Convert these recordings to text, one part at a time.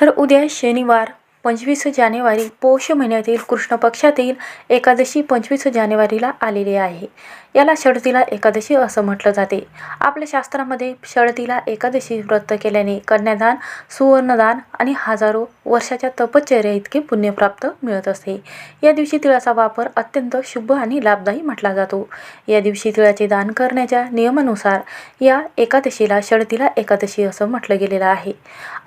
तर उद्या शनिवार. पंचवीस जानेवारी पौष महिन्यातील कृष्ण पक्षातील एकादशी पंचवीस जानेवारीला आलेली आहे. याला षडतीला एकादशी असं म्हटलं जाते. आपल्या शास्त्रामध्ये षडतीला एकादशी व्रत केल्याने कन्यादान सुवर्णदान आणि हजारो वर्षाच्या तपश्चर्या इतके पुण्यप्राप्त मिळत असते. या दिवशी तिळाचा वापर अत्यंत शुभ आणि लाभदायी म्हटला जातो. या दिवशी तिळाचे दान करण्याच्या नियमानुसार या एकादशीला षडतीला एकादशी असं म्हटलं गेलेलं आहे.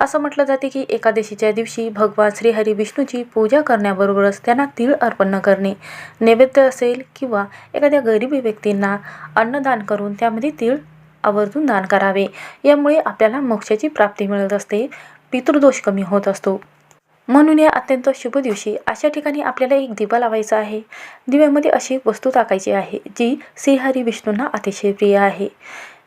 असं म्हटलं जाते की एकादशीच्या दिवशी भगवान श्रीहरी विष्णूची पूजा करण्याबरोबरच त्यांना तीळ अर्पण करणे. नैवेद्य असेल किंवा एखाद्या गरीबी व्यक्तींना अन्नदान करून त्यामध्ये तीळ आवर्जून दान करावे. यामुळे आपल्याला मोक्षाची प्राप्ती मिळत असते. पितृदोष कमी होत असतो. म्हणून या अत्यंत शुभ दिवशी अशा ठिकाणी आपल्याला एक दिवा लावायचा आहे. दिव्यामध्ये अशी एक वस्तू टाकायची आहे जी श्रीहरी विष्णूंना अतिशय प्रिय आहे.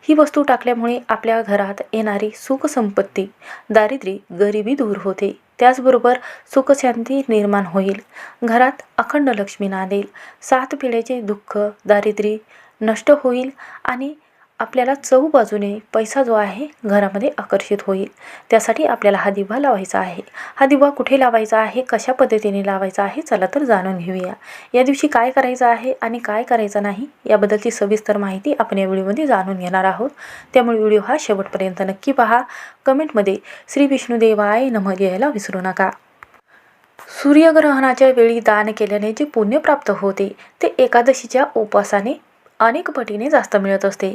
ही वस्तू टाकल्यामुळे आपल्या घरात येणारी सुखसंपत्ती दारिद्र्य गरिबी दूर होते. त्याचबरोबर सुखशांती निर्माण होईल. घरात अखंड लक्ष्मी नांदेल. सात पिढ्याचे दुःख दारिद्र्य नष्ट होईल आणि आपल्याला चहू बाजूने पैसा जो आहे घरामध्ये आकर्षित होईल. त्यासाठी आपल्याला हा दिवा लावायचा आहे. हा दिवा कुठे लावायचा आहे? कशा पद्धतीने लावायचा आहे? चला तर जाणून घेऊया. या दिवशी काय करायचं आहे आणि काय करायचं नाही याबद्दलची सविस्तर माहिती आपण या व्हिडिओमध्ये जाणून घेणार आहोत. त्यामुळे व्हिडिओ हा शेवटपर्यंत नक्की पहा. कमेंटमध्ये श्री विष्णुदेवाय नमः घ्यायला विसरू नका. सूर्यग्रहणाच्या वेळी दान केल्याने जे पुण्य प्राप्त होते ते एकादशीच्या उपवासाने अनेक पटीने जास्त मिळत असते.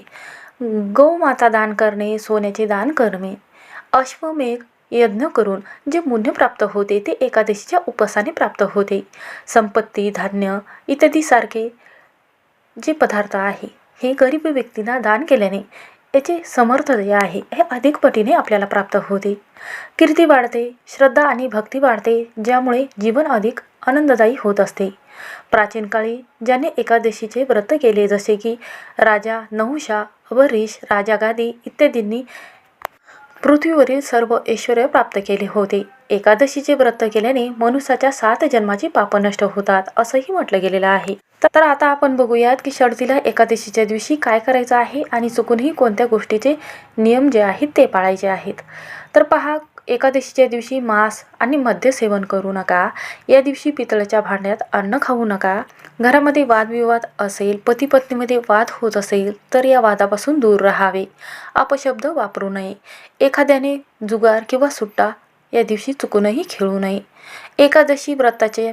गौमाता दान करणे सोन्याचे दान करणे. अश्वमेघ यज्ञ करून जे पुण्य प्राप्त होते ते एकादशीच्या उपवासाने प्राप्त होते. संपत्ती धान्य इत्यादीसारखे जे पदार्थ आहे हे गरीब व्यक्तींना दान केल्याने याचे समर्थ आहे हे अधिक पटीने आपल्याला प्राप्त होते. कीर्ती वाढते श्रद्धा आणि भक्ती वाढते ज्यामुळे जीवन अधिक आनंददायी होत असते. प्राचीन काळी ज्याने एकादशीचे व्रत केले जसे की राजा नहुषा अबरीश राजा गादी इत्यादींनी पृथ्वीवरील सर्व ऐश्वर प्राप्त केले होते. एकादशीचे व्रत केल्याने मनुष्याच्या सात जन्माची पाप नष्ट होतात असंही म्हटलं गेलेलं आहे. तर आता आपण बघूयात की शर्तीला एकादशीच्या दिवशी काय करायचं आहे आणि चुकूनही कोणत्या गोष्टीचे नियम जे आहेत ते पाळायचे आहेत. तर पहा एकादशीच्या दिवशी मांस आणि मद्य सेवन करू नका. या दिवशी पितळाच्या भांड्यात अन्न खाऊ नका. घरामध्ये वादविवाद असेल पती पत्नीमध्ये वाद होत असेल तर या वादापासून दूर राहावे. अपशब्द वापरू नये. एखाद्याने जुगार किंवा सुट्टा या दिवशी चुकूनही खेळू नये. एकादशी व्रताचे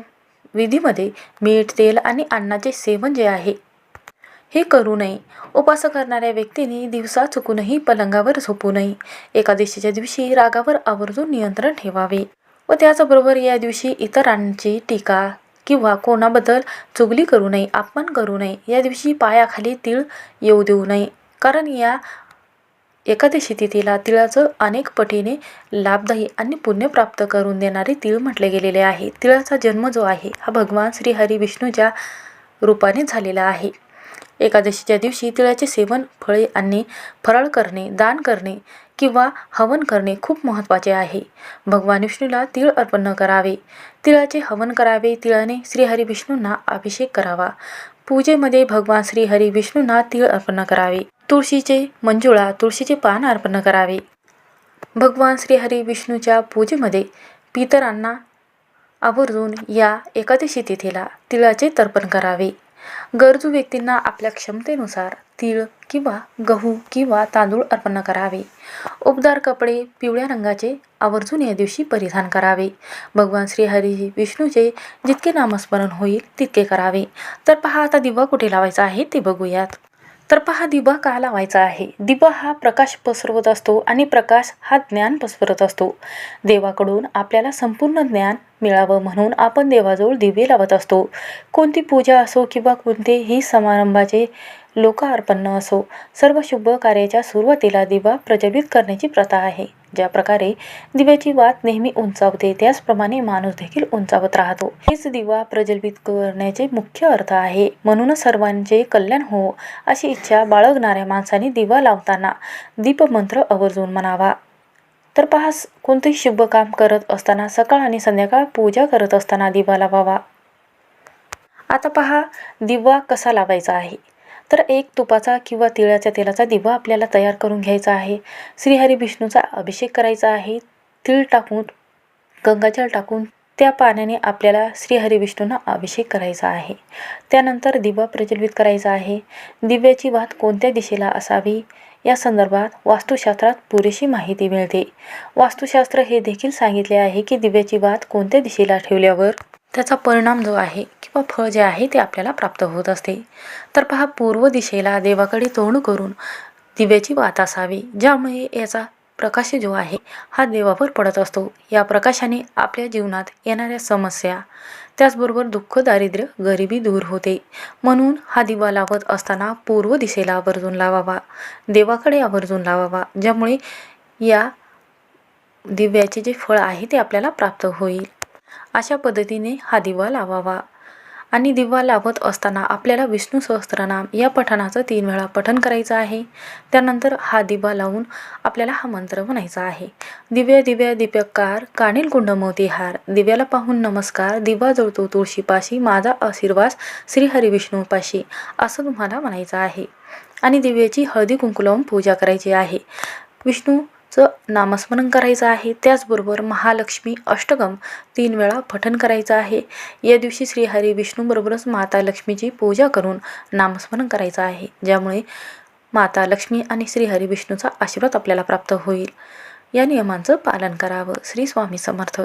विधीमध्ये मीठ तेल आणि अन्नाचे सेवन जे आहे हे करू नये. उपास करणाऱ्या व्यक्तीने दिवसा चुकूनही पलंगावर झोपू नये. एकादशीच्या दिवशी रागावर आवर्जून नियंत्रण ठेवावे व त्याचबरोबर या दिवशी इतरांची टीका किंवा कोणाबद्दल चुगली करू नये अपमान करू नये. या दिवशी पायाखाली तीळ येऊ देऊ नये. कारण या एकादशी तिथीला तिळाचं अनेक पटीने लाभदायी आणि पुण्य प्राप्त करून देणारे तीळ म्हटले गेलेले आहे. तिळाचा जन्म जो आहे हा भगवान श्री हरी विष्णूच्या रूपाने झालेला आहे. एकादशीच्या दिवशी तिळाचे सेवन फळे आणि फराळ करणे दान करणे किंवा हवन करणे खूप महत्त्वाचे आहे. भगवान विष्णूला तीळ अर्पण करावे. तिळाचे हवन करावे तिळाने श्रीहरी विष्णूंना अभिषेक करावा. पूजेमध्ये भगवान श्रीहरी विष्णूंना तीळ अर्पण करावे. तुळशीचे मंजुळा तुळशीचे पान अर्पण करावे. भगवान श्रीहरी विष्णूच्या पूजेमध्ये पितरांना आवर्जून या एकादशी तिथीला तिळाचे तर्पण करावे. गरजू व्यक्तींना आपल्या क्षमतेनुसार तीळ किंवा गहू किंवा तांदूळ अर्पण करावे. उबदार कपडे पिवळ्या रंगाचे आवर्जून या दिवशी परिधान करावे. भगवान श्री हरी विष्णूचे जितके नामस्मरण होईल तितके करावे. तर पहा आता दिवा कुठे लावायचा आहे ते बघूयात. तर पहा दिवा का लावायचा आहे? दिवा हा प्रकाश पसरवत असतो आणि प्रकाश हा ज्ञान पसरत असतो. देवाकडून आपल्याला संपूर्ण ज्ञान मिळावं म्हणून आपण देवाजवळ दिवे लावत असतो. कोणती पूजा असो किंवा कोणतेही समारंभाचे लोकार्पण असो सर्व शुभ कार्याच्या सुरुवातीला दिवा प्रज्वलित करण्याची प्रथा आहे. ज्या प्रकारे दिव्याची वात नेहमी उंचावते त्याचप्रमाणे माणूस देखील उंचावत राहतो. हेच दिवा प्रज्वलित करण्याचे मुख्य अर्थ आहे. म्हणूनच सर्वांचे कल्याण हो अशी इच्छा बाळगणाऱ्या माणसाने दिवा लावताना दीपमंत्र आवर्जून म्हणावा. तर पहा कोणतेही शुभ काम करत असताना सकाळ आणि संध्याकाळ पूजा करत असताना दिवा लावावा. आता पहा दिवा कसा लावायचा आहे? तर एक तुपाचा किंवा तिळाच्या तेलाचा दिवा आपल्याला तयार करून घ्यायचा आहे. श्रीहरी विष्णूचा अभिषेक करायचा आहे. तिळ टाकून गंगाजल टाकून त्या पाण्याने आपल्याला श्रीहरी विष्णूंना अभिषेक करायचा आहे. त्यानंतर दिवा प्रज्वलित करायचा आहे. दिव्याची वात कोणत्या दिशेला असावी? या संदर्भात वास्तुशास्त्रात पुरेशी माहिती मिळते. वास्तुशास्त्र हे देखील सांगितले आहे की दिव्याची वात कोणत्या दिशेला ठेवल्यावर त्याचा परिणाम जो आहे किंवा फळ जे आहे ते आपल्याला प्राप्त होत असते. तर पहा पूर्व दिशेला देवाकडे तोंड करून दिव्याची वात असावी ज्यामुळे याचा प्रकाश जो आहे हा देवावर पडत असतो. या प्रकाशाने आपल्या जीवनात येणाऱ्या समस्या त्याचबरोबर दुःख दारिद्र्य गरिबी दूर होते. म्हणून हा दिवा लावत असताना पूर्व दिशेला आवर्जून लावावा. देवाकडे आवर्जून लावावा ज्यामुळे या दिव्याचे जे फळ आहे ते आपल्याला प्राप्त होईल. अशा पद्धतीने हा दिवा लावावा. आणि दिवा लावत असताना आपल्याला विष्णू सहस्त्रनाम या पठणाचं तीन वेळा पठण करायचं आहे. त्यानंतर हा दिवा लावून आपल्याला हा मंत्र म्हणायचा आहे. दिव्य दिव्या दीपकार काणील कुंड मोतीहार. दिव्याला पाहून नमस्कार. दिवा जळतो तुळशीपाशी. माझा आशीर्वाद श्री हरिविष्णूपाशी असं तुम्हाला म्हणायचं आहे. आणि दिव्याची हळदी कुंकू लावून पूजा करायची आहे. विष्णू चं नामस्मरण करायचं आहे. त्याचबरोबर महालक्ष्मी अष्टगम तीन वेळा पठण करायचं आहे. या दिवशी श्रीहरी विष्णूबरोबरच माता लक्ष्मीची पूजा करून नामस्मरण करायचं आहे. ज्यामुळे माता लक्ष्मी आणि श्रीहरी विष्णूचा आशीर्वाद आपल्याला प्राप्त होईल. या नियमांचं पालन करावं. श्री स्वामी समर्थ.